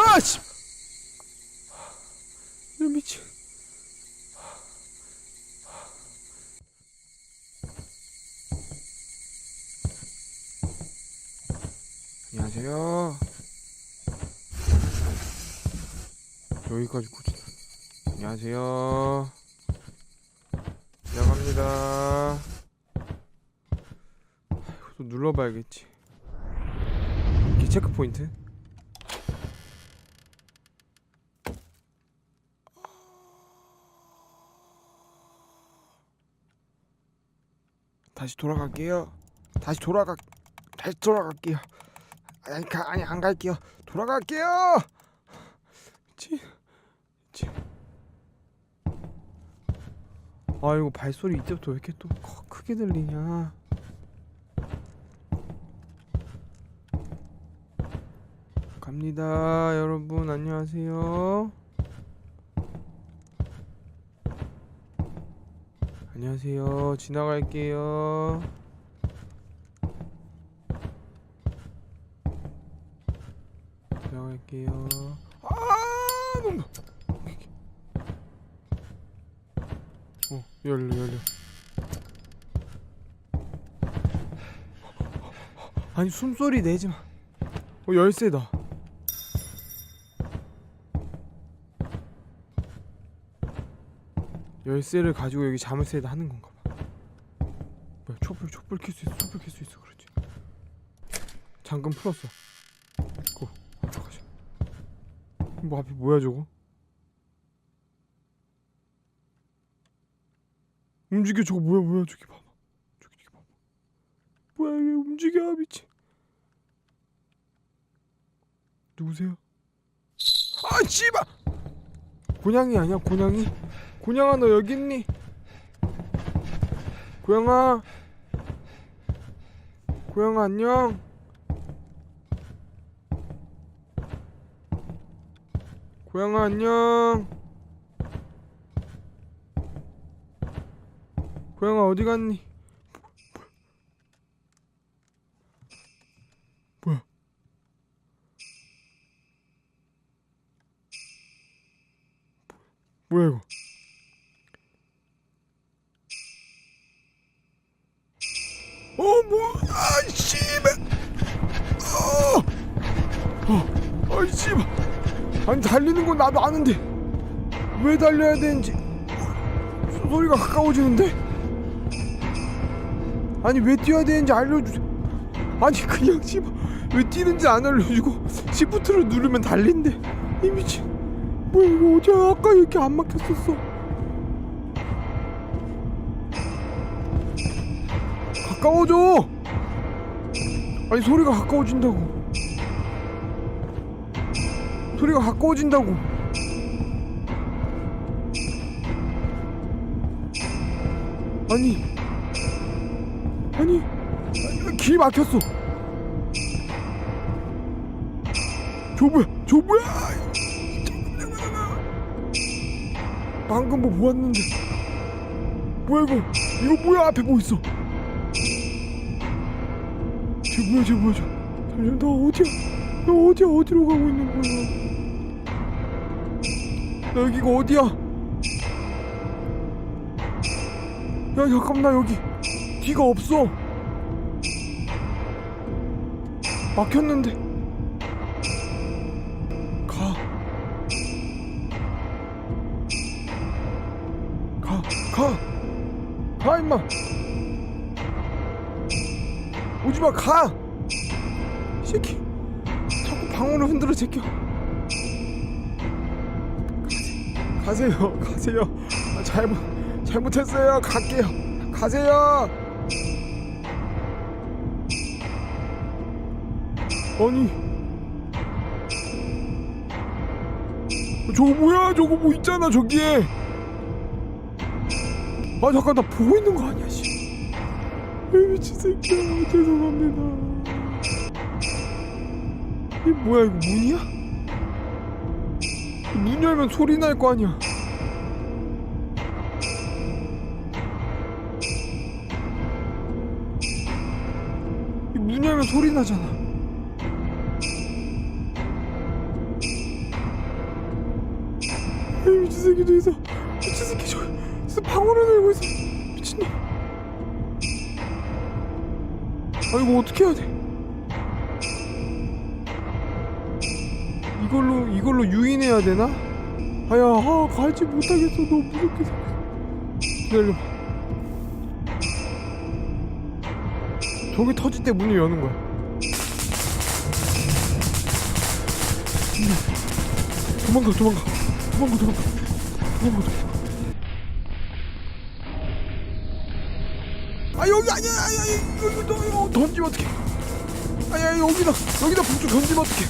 아씨 이 미친. 안녕하세요. 여기까지 굳이. 안녕하세요. 시작합니다. 또 눌러봐야겠지. 이게 체크 포인트 다시 돌아갈게요. 다시 돌아가 다시 돌아갈게요. 아니 가, 아니 안 갈게요. 돌아갈게요! 치, 치. 아이고 발소리 이때부터 왜 이렇게 또 커- 크게 들리냐. 갑니다 여러분. 안녕하세요 안녕하세요. 지나갈게요. 지나갈게요. 아 너무 어 열려 열려. 아니 숨소리 내지 마. 어 열쇠다 열쇠를 가지고 여기 자물쇠에다 하는 건가 봐. 뭐야 촛불 촛불 켤 수 있어 촛불 켤 수 있어 그렇지. 잠금 풀었어. 고 앞으로 가자. 뭐 앞에 뭐야 저거? 움직여 저거 뭐야 뭐야 저기 봐봐. 저기 저기 봐봐. 뭐야 이게 움직여 미친. 누구세요? 아 씨발! 고양이 아니야 고양이? 고양아 너 여기 있니? 고양아 고양아 안녕 고양아 안녕 고양아 어디 갔니? 뭐야? 뭐야 이거? 어 뭐? 아 씨발! 어! 어! 아 씨발! 아니 달리는 건 나도 아는데 왜 달려야 되는지 소- 소리가 가까워지는데? 아니 왜 뛰어야 되는지 알려주세요 아니 그냥 씨발 왜 뛰는지 안 알려주고 시프트를 누르면 달린대 이 미친 뭐야 어디야 아까 이렇게 안 막혔었어 가까워져. 아니 소리가 가까워진다고. 소리가 가까워진다고. 아니 아니 길 막혔어. 저 뭐야 방금 뭐 보았는데. 뭐야 이거. 이거 뭐야 앞에 뭐 있어 쟤 뭐야 쟤 뭐야 쟤 잠시만 나 어디야 나 어디야 어디로 가고 있는 거야? 나 여기가 어디야? 야 잠깐만 나 여기. 뒤가 없어. 막혔는데. 가. 가, 가! 가, 임마! 오지 마, 가! 이 새끼. 자꾸 방울을 흔들어 제껴. 가세, 가세요, 가세요. 아, 잘못, 잘못했어요. 갈게요. 가세요! 아니. 저거 뭐야? 저거 뭐 있잖아, 저기에. 아 잠깐 나 보고 있는 거 아니야 씨. 이 미친 새끼야 죄송합니다. 이 뭐야 이거 문이야? 문 열면 소리 날 거 아니야. 이문 열면 소리 나잖아. 이 미친 새끼도 있어 미친 새끼 저 진짜 방울을 들고 있어 미친놈 아 이거 어떻게 해야 돼? 이걸로 이걸로 유인해야 되나? 아야 아, 갈지 못하겠어. 너무 무섭게 생겼어. 기다려봐. 저기 터질 때 문을 여는 거야. 도망가 도망가. 도망가 도망가. 도망가 도망가. 아 여기 아니야! 아니야! 이거 이거 이거 던지면 어떡해? 아야 여기다 여기다 북쪽 던지면 어떡해?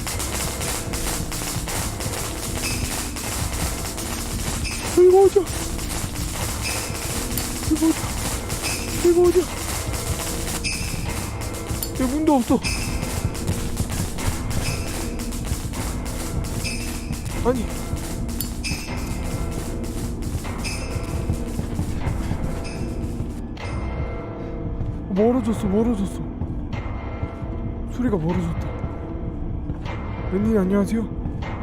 이거 어디야? 이거 어디야? 이거 어디야? 야 문도 없어. 아니. 멀어졌어 멀어졌어 소리가 멀어졌다. 웬일 안녕하세요?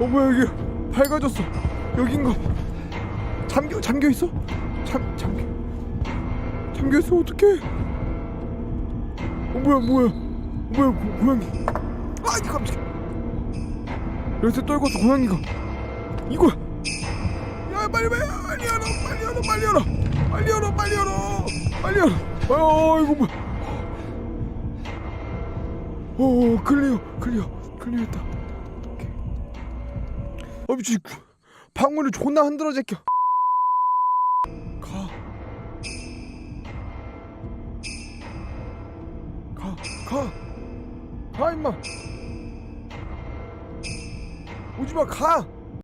어 뭐야 여기 밝아졌어. 여긴가 봐 잠겨 잠겨 있어? 잠 잠겨. 잠겨 있어 어떡해. 어 뭐야 뭐야. 뭐야 고, 고양이. 아 이거 깜짝이야. 열쇠 떨궜어 고양이가. 이거야. 야 빨리 빨리 빨리 열어 빨리 열어 빨리 열어. 빨리 열어 빨리 열어. 빨리 열어. 아 이거 뭐야 오 클리어 클리어 클리어했다 오케이 아 미친 방울을 존나 흔들어 제껴 가. 가, 가. 가, 임마. 오지 마, 가.